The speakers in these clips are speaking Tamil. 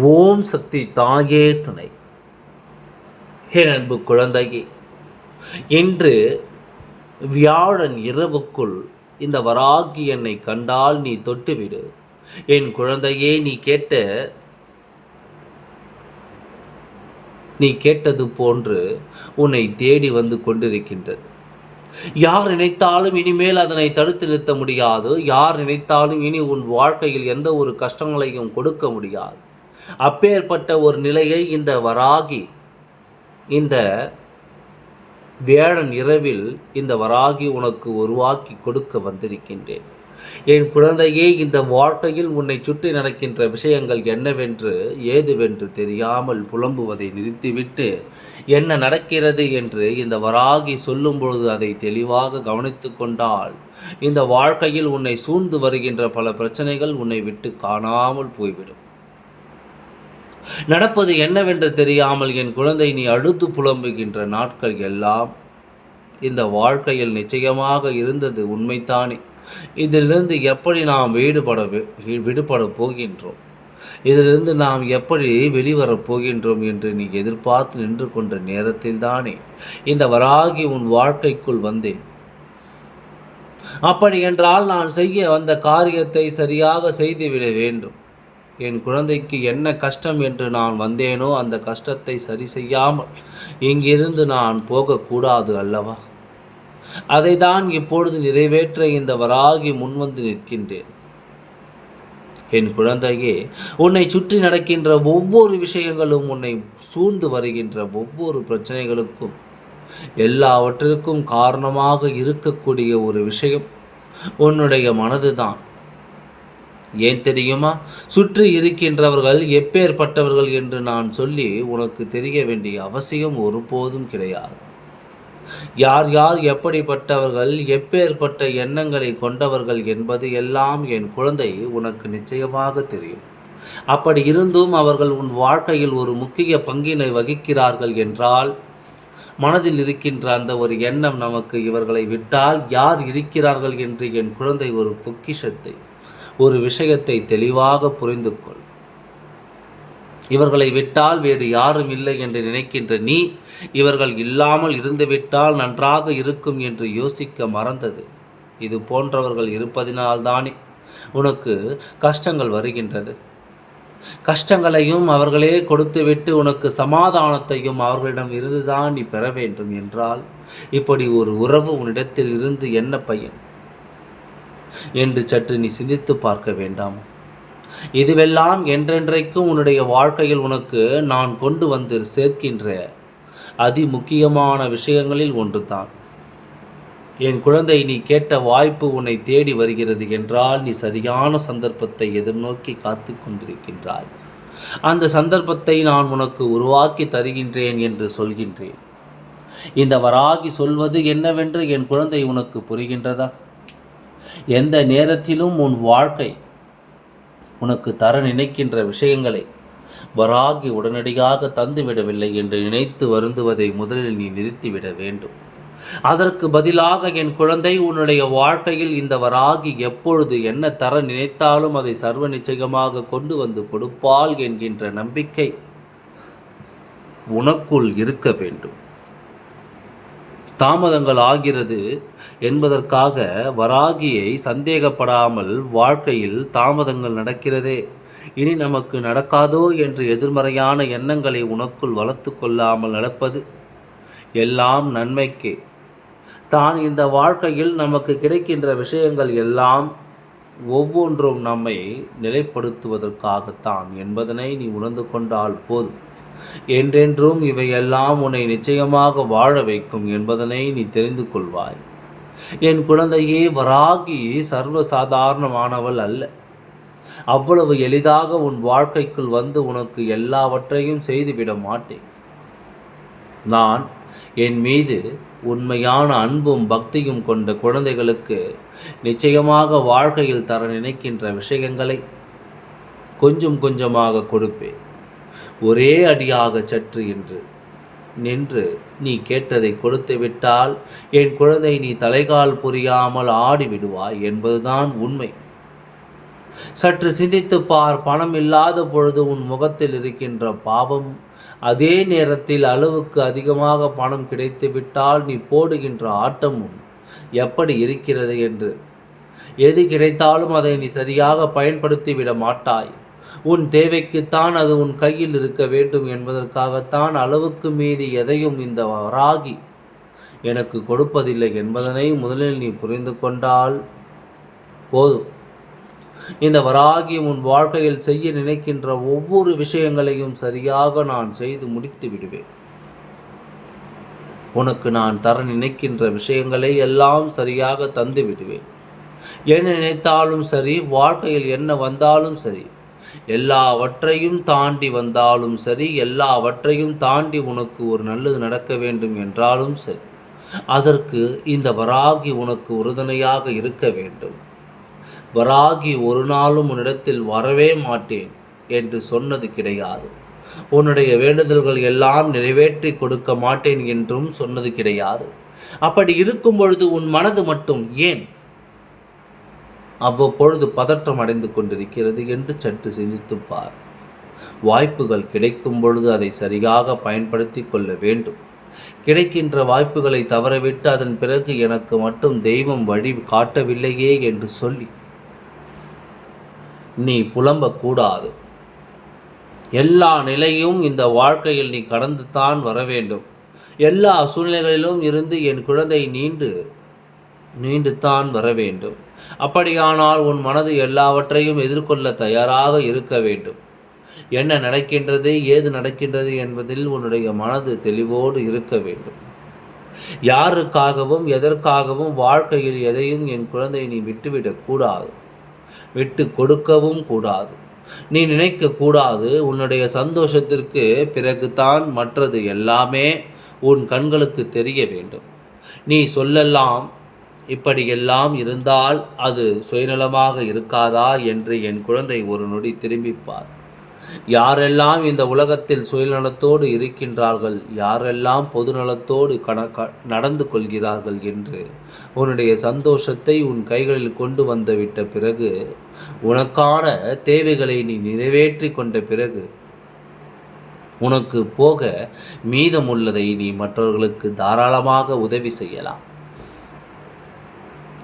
ஓம் சக்தி தாயே துணை. ஹே அன்பு குழந்தையே இன்று வியாழன் இரவுக்குள் இந்த வராகி என்னை கண்டால் நீ தொட்டுவிடு. என் குழந்தையே நீ கேட்ட நீ கேட்டது போன்று உன்னை தேடி வந்து கொண்டிருக்கின்றது. யார் நினைத்தாலும் இனிமேல் அதனை தடுத்து நிறுத்த முடியாது. யார் நினைத்தாலும் இனி உன் வாழ்க்கையில் எந்த ஒரு கஷ்டங்களையும் கொடுக்க முடியாது. அப்பேற்பட்ட ஒரு நிலையை இந்த வராகி இந்த வேழன் இரவில் இந்த வராகி உனக்கு உருவாக்கி கொடுக்க வந்திருக்கின்றேன். என் குழந்தையே இந்த வாழ்க்கையில் உன்னை சுற்றி நடக்கின்ற விஷயங்கள் என்னவென்று ஏதுவென்று தெரியாமல் புலம்புவதை நிறுத்திவிட்டு என்ன நடக்கிறது என்று இந்த வராகி சொல்லும் பொழுது அதை தெளிவாக கவனித்து கொண்டால் இந்த வாழ்க்கையில் உன்னை சூழ்ந்து வருகின்ற பல பிரச்சனைகள் உன்னை விட்டு காணாமல் போய்விடும். நடப்பது என்னவென்று தெரியாமல் என் குழந்தை நீ அடுத்து புலம்புகின்ற நாட்கள் எல்லாம் இந்த வாழ்க்கையில் நிச்சயமாக இருந்தது உண்மைத்தானே இதிலிருந்து எப்படி நாம் வீடுபட விடுபட போகின்றோம்? இதிலிருந்து நாம் எப்படி வெளிவரப் போகின்றோம் என்று நீ எதிர்பார்த்து நின்று கொண்ட நேரத்தில் தானே. இந்த வராகி உன் வாழ்க்கைக்குள் வந்தேன். அப்படி என்றால் நான் செய்ய வந்த காரியத்தை சரியாக செய்துவிட வேண்டும். என் குழந்தைக்கு என்ன கஷ்டம் என்று நான் வந்தேனோ அந்த கஷ்டத்தை சரி செய்யாமல் இங்கிருந்து நான் போகக்கூடாது அல்லவா? அதை தான் இப்பொழுது நிறைவேற்ற இந்த வராகி முன்வந்து நிற்கின்றேன். என் குழந்தையே உன்னை சுற்றி நடக்கின்ற ஒவ்வொரு விஷயங்களும் உன்னை சூழ்ந்து வருகின்ற ஒவ்வொரு பிரச்சனைகளுக்கும் எல்லாவற்றிற்கும் காரணமாக இருக்கக்கூடிய ஒரு விஷயம் உன்னுடைய மனதுதான். ஏன் தெரியுமா? சுற்றி இருக்கின்றவர்கள் எப்பேற்பட்டவர்கள் என்று நான் சொல்லி உனக்கு தெரிய வேண்டிய அவசியம் ஒருபோதும் கிடையாது. யார் யார் எப்படிப்பட்டவர்கள் எப்பேற்பட்ட எண்ணங்களை கொண்டவர்கள் என்பது எல்லாம் என் குழந்தை உனக்கு நிச்சயமாக தெரியும். அப்படி இருந்தும் அவர்கள் உன் வாழ்க்கையில் ஒரு முக்கிய பங்கினை வகிக்கிறார்கள் என்றால் மனதில் இருக்கின்ற அந்த ஒரு எண்ணம் நமக்கு இவர்களை விட்டால் யார் இருக்கிறார்கள் என்று என் குழந்தை ஒரு பொக்கிஷத்தை ஒரு விஷயத்தை தெளிவாக புரிந்து கொள் இவர்களை விட்டால் வேறு யாரும் இல்லை என்று நினைக்கின்ற நீ இவர்கள் இல்லாமல் இருந்துவிட்டால் நன்றாக இருக்கும் என்று யோசிக்க மறந்தது. இது போன்றவர்கள் இருப்பதினால்தானே உனக்கு கஷ்டங்கள் வருகின்றது. கஷ்டங்களையும் அவர்களே கொடுத்துவிட்டு உனக்கு சமாதானத்தையும் அவர்களிடம் இருந்துதான் நீ பெற வேண்டும் என்றால் இப்படி ஒரு உறவு உன்னிடத்தில் இருந்து என்ன பையன்? என்று சற்று நீ சிந்தித்து பார்க்க வேண்டாம். இதுவெல்லாம் என்றென்றைக்கும் உன்னுடைய வாழ்க்கையில் உனக்கு நான் கொண்டு வந்து சேர்க்கின்ற அதி முக்கியமான விஷயங்களில் ஒன்றுதான். என் குழந்தை நீ கேட்ட வாய்ப்பு உன்னை தேடி வருகிறது என்றால் நீ சரியான சந்தர்ப்பத்தை எதிர்நோக்கி காத்து கொண்டிருக்கின்றாய். அந்த சந்தர்ப்பத்தை நான் உனக்கு உருவாக்கி தருகின்றேன் என்று சொல்கின்றேன். இந்த வராகி சொல்வது என்னவென்று என் குழந்தை உனக்கு புரிகின்றதா? எந்த நேரத்திலும் உன் வாழ்க்கை உனக்கு தர நினைக்கின்ற விஷயங்களை வராகி உடனடியாக தந்துவிடவில்லை என்று நினைத்து வருந்துவதை முதலில் நீ நிறுத்திவிட வேண்டும். அதற்கு பதிலாக என் குழந்தை உன்னுடைய வாழ்க்கையில் இந்த வராகி எப்பொழுது என்ன தர நினைத்தாலும் அதை சர்வ நிச்சயமாக கொண்டு வந்து கொடுப்பாள் என்கின்ற நம்பிக்கை உனக்குள் இருக்க வேண்டும். தாமதங்கள் ஆகிறது என்பதற்காக வராகியை சந்தேகப்படாமல் வாழ்க்கையில் தாமதங்கள் நடக்கிறதே. இனி நமக்கு நடக்காதோ என்று எதிர்மறையான எண்ணங்களை உனக்குள் வளர்த்து கொள்ளாமல் நடப்பது எல்லாம் நன்மைக்கே. தான் இந்த வாழ்க்கையில் நமக்கு கிடைக்கின்ற விஷயங்கள் எல்லாம் ஒவ்வொன்றும் நம்மை நிலைப்படுத்துவதற்காகத்தான் என்பதனை நீ உணர்ந்து கொண்டால் போதும். என்றென்றும் இவையெல்லாம் உன்னை நிச்சயமாக வாழ வைக்கும் என்பதனை நீ தெரிந்து கொள்வாய். என் குழந்தையே வராகி சர்வ சாதாரணமானவள் அல்ல. அவ்வளவு எளிதாக உன் வாழ்க்கைக்குள் வந்து உனக்கு எல்லாவற்றையும் செய்துவிட மாட்டேன். நான் என் மீது உண்மையான அன்பும் பக்தியும் கொண்ட குழந்தைகளுக்கு நிச்சயமாக வாழ்க்கையில் தர நினைக்கின்ற விஷயங்களை கொஞ்சம் கொஞ்சமாக கொடுப்பேன். ஒரே அடியாக சற்று என்று நின்று நீ கேட்டதை கொடுத்து விட்டால் என் குழந்தை நீ தலைகால் புரியாமல் ஆடி விடுவாய் என்பதுதான் உண்மை. சற்று சிந்தித்து பார் பணம் இல்லாத பொழுது உன் முகத்தில் இருக்கின்ற பாவம். அதே நேரத்தில் அளவுக்கு அதிகமாக பணம் கிடைத்து விட்டால் நீ போடுகின்ற ஆட்டமும் எப்படி இருக்கிறது என்று? எது கிடைத்தாலும் அதை நீ சரியாக பயன்படுத்தி விட மாட்டாய். உன் தேவைக்குத்தான் அது உன் கையில் இருக்க வேண்டும் என்பதற்காகத்தான் அளவுக்கு மீறி எதையும் இந்த வராகி எனக்கு கொடுப்பதில்லை என்பதனை முதலில் நீ புரிந்து கொண்டால் போதும். இந்த வராகி உன் வாழ்க்கையில் செய்ய நினைக்கின்ற ஒவ்வொரு விஷயங்களையும் சரியாக நான் செய்து முடித்து விடுவேன். உனக்கு நான் தர நினைக்கின்ற விஷயங்களை எல்லாம் சரியாக தந்து விடுவேன். என்ன நினைத்தாலும் சரி வாழ்க்கையில் என்ன வந்தாலும் சரி எல்லாவற்றையும் தாண்டி வந்தாலும் சரி எல்லாவற்றையும் தாண்டி உனக்கு ஒரு நல்லது நடக்க வேண்டும் என்றாலும் சரி அதற்கு இந்த வராகி உனக்கு உறுதுணையாக இருக்க வேண்டும். வராகி ஒரு நாளும் உன்னிடத்தில் வரவே மாட்டேன் என்று சொன்னது கிடையாது. உன்னுடைய வேண்டுதல்கள் எல்லாம் நிறைவேற்றி கொடுக்க மாட்டேன் என்றும் சொன்னது கிடையாது. அப்படி இருக்கும் பொழுது உன் மனது மட்டும் ஏன் அவ்வப்பொழுது பதற்றம் அடைந்து கொண்டிருக்கிறது என்று சற்று சிந்தித்து பார். வாய்ப்புகள் கிடைக்கும் பொழுது அதை சரியாக பயன்படுத்தி கொள்ள வேண்டும். கிடைக்கின்ற வாய்ப்புகளை தவறவிட்டு அதன் பிறகு எனக்கு மட்டும் தெய்வம் வழி காட்டவில்லையே என்று சொல்லி நீ புலம்பக்கூடாது எல்லா நிலையும் இந்த வாழ்க்கையில் நீ கடந்து தான் வர வேண்டும். எல்லா சூழ்நிலைகளிலும் இருந்து என் குழந்தை நீண்டு நீண்டுத்தான் வர வேண்டும். அப்படியானால் உன் மனது எல்லாவற்றையும் எதிர்கொள்ள தயாராக இருக்க வேண்டும். என்ன நடக்கின்றது ஏது நடக்கின்றது என்பதில் உன்னுடைய மனது தெளிவோடு இருக்க வேண்டும். யாருக்காகவும் எதற்காகவும் வாழ்க்கையில் எதையும் என் குழந்தை நீ விட்டுவிடக் கூடாது. விட்டு கொடுக்கவும் கூடாது. நீ நினைக்க கூடாது உன்னுடைய சந்தோஷத்திற்கு பிறகுதான் மற்றது எல்லாமே உன் கண்களுக்கு தெரிய வேண்டும். நீ சொல்லலாம் இப்படியெல்லாம் இருந்தால் அது சுயநலமாக இருக்காதா? என்று என் குழந்தை ஒரு நொடி திரும்பிப்பார். யாரெல்லாம் இந்த உலகத்தில் சுயநலத்தோடு இருக்கின்றார்கள்? யாரெல்லாம் பொதுநலத்தோடு கணக்க நடந்து கொள்கிறார்கள் என்று உன்னுடைய சந்தோஷத்தை உன் கைகளில் கொண்டு வந்துவிட்ட பிறகு உனக்கான தேவைகளை நீ நிறைவேற்றி கொண்ட பிறகு உனக்கு போக மீதமுள்ளதை நீ மற்றவர்களுக்கு தாராளமாக உதவி செய்யலாம்.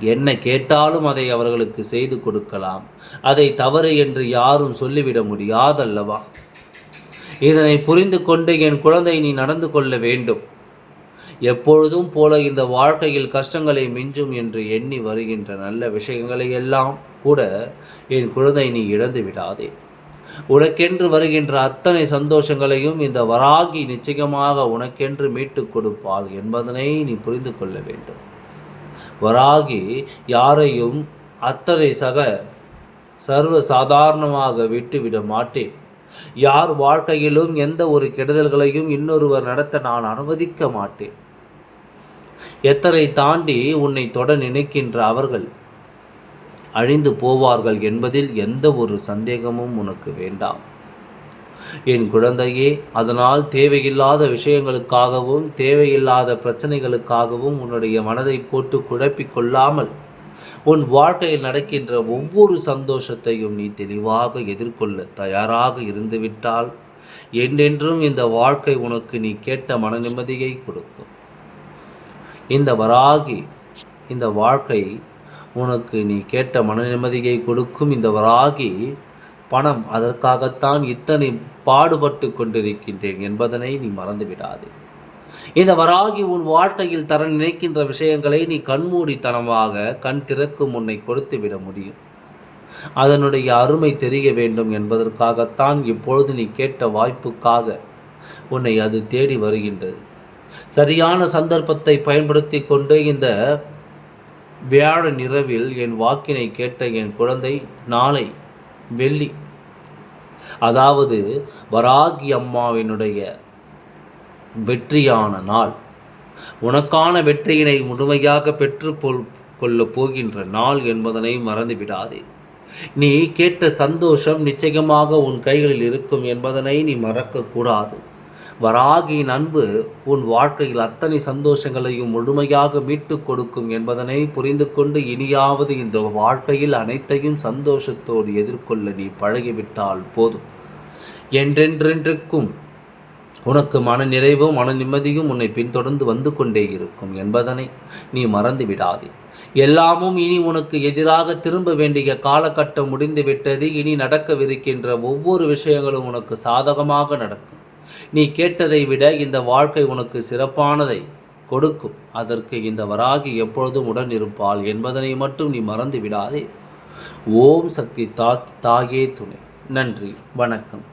என்ன கேட்டாலும் அதை அவர்களுக்கு செய்து கொடுக்கலாம். அதை தவறு என்று யாரும் சொல்லிவிட முடியாதல்லவா? இதனை புரிந்து கொண்டு என் குழந்தை நீ நடந்து கொள்ள வேண்டும். எப்பொழுதும் போல இந்த வாழ்க்கையில் கஷ்டங்களை மிஞ்சும் என்று எண்ணி வருகின்ற நல்ல விஷயங்களை எல்லாம் கூட என் குழந்தை நீ இழந்து விடாதே. உனக்கென்று வருகின்ற அத்தனை சந்தோஷங்களையும் இந்த வராகி நிச்சயமாக உனக்கென்று மீட்டுக் கொடுப்பாள் என்பதனை நீ புரிந்து கொள்ள வேண்டும். வராகி யாரையும் அத்தனை சக சர்வ சாதாரணமாக விட்டுவிட மாட்டேன். யார் வாழ்க்கையிலும் எந்த ஒரு கெடுதல்களையும் இன்னொருவர் நடத்த நான் அனுமதிக்க மாட்டேன். எத்தனை தாண்டி உன்னை தொட நினைக்கின்ற அவர்கள் அழிந்து போவார்கள் என்பதில் எந்த ஒரு சந்தேகமும் உனக்கு வேண்டாம். என் குழந்தையே அதனால் தேவையில்லாத விஷயங்களுக்காகவும் தேவையில்லாத பிரச்சனைகளுக்காகவும் உன்னுடைய மனதை போட்டு குழப்பிக் கொள்ளாமல் உன் வாழ்க்கையில் நடக்கின்ற ஒவ்வொரு சந்தோஷத்தையும் நீ தெளிவாக எதிர்கொள்ள தயாராக இருந்துவிட்டால் என்றென்றும் இந்த வாழ்க்கை உனக்கு நீ கேட்ட மன நிம்மதியை கொடுக்கும். இந்த வராகி இந்த வாழ்க்கை உனக்கு நீ கேட்ட மன நிம்மதியை கொடுக்கும். இந்த வராகி பணம் அதற்காகத்தான் இத்தனை பாடுபட்டு கொண்டிருக்கின்றேன் என்பதனை நீ மறந்துவிடாது. இந்த வராகி உன் வாழ்க்கையில் தர நினைக்கின்ற விஷயங்களை நீ கண்மூடித்தனமாக கண் திறக்கும் உன்னை கொடுத்து விட முடியும். அதனுடைய அருமை தெரிய வேண்டும் என்பதற்காகத்தான் இப்பொழுது நீ கேட்ட வாய்ப்புக்காக உன்னை அது தேடி வருகின்றது. சரியான சந்தர்ப்பத்தை பயன்படுத்தி கொண்டு இந்த வியாழ நிறவில் என் வாக்கினை கேட்ட என் குழந்தை நாளை வெள்ளி அதாவது வராகி அம்மாவினுடைய வெற்றியான நாள். உனக்கான வெற்றியினை முழுமையாக பெற்று கொள்ளப் போகின்ற நாள் என்பதனை மறந்துவிடாதே நீ கேட்ட சந்தோஷம் நிச்சயமாக உன் கைகளில் இருக்கும் என்பதனை நீ மறக்கக்கூடாது வராகியின் அன்பு உன் வாழ்க்கையில் அத்தனை சந்தோஷங்களையும் முழுமையாக மீட்டு கொடுக்கும் என்பதனை புரிந்து கொண்டு இனியாவது இந்த வாழ்க்கையில் அனைத்தையும் சந்தோஷத்தோடு எதிர்கொள்ள நீ பழகிவிட்டால் போதும். என்றென்றென்றுக்கும் உனக்கு மன நிறைவும் மன நிம்மதியும் உன்னை பின்தொடர்ந்து வந்து கொண்டே இருக்கும் என்பதனை நீ மறந்து விடாதே எல்லாமும் இனி உனக்கு எதிராக திரும்ப வேண்டிய காலகட்டம் முடிந்துவிட்டது. இனி நடக்கவிருக்கின்ற ஒவ்வொரு விஷயங்களும் உனக்கு சாதகமாக நடக்கும். நீ கேட்டதை விட இந்த வாழ்க்கை உனக்கு சிறப்பானதை கொடுக்கும். அதற்கு இந்த வராகி எப்பொழுதும் உடன் இருப்பாள் என்பதனை மட்டும் நீ மறந்து விடாதே ஓம் சக்தி தா தாயே துணை. நன்றி. வணக்கம்.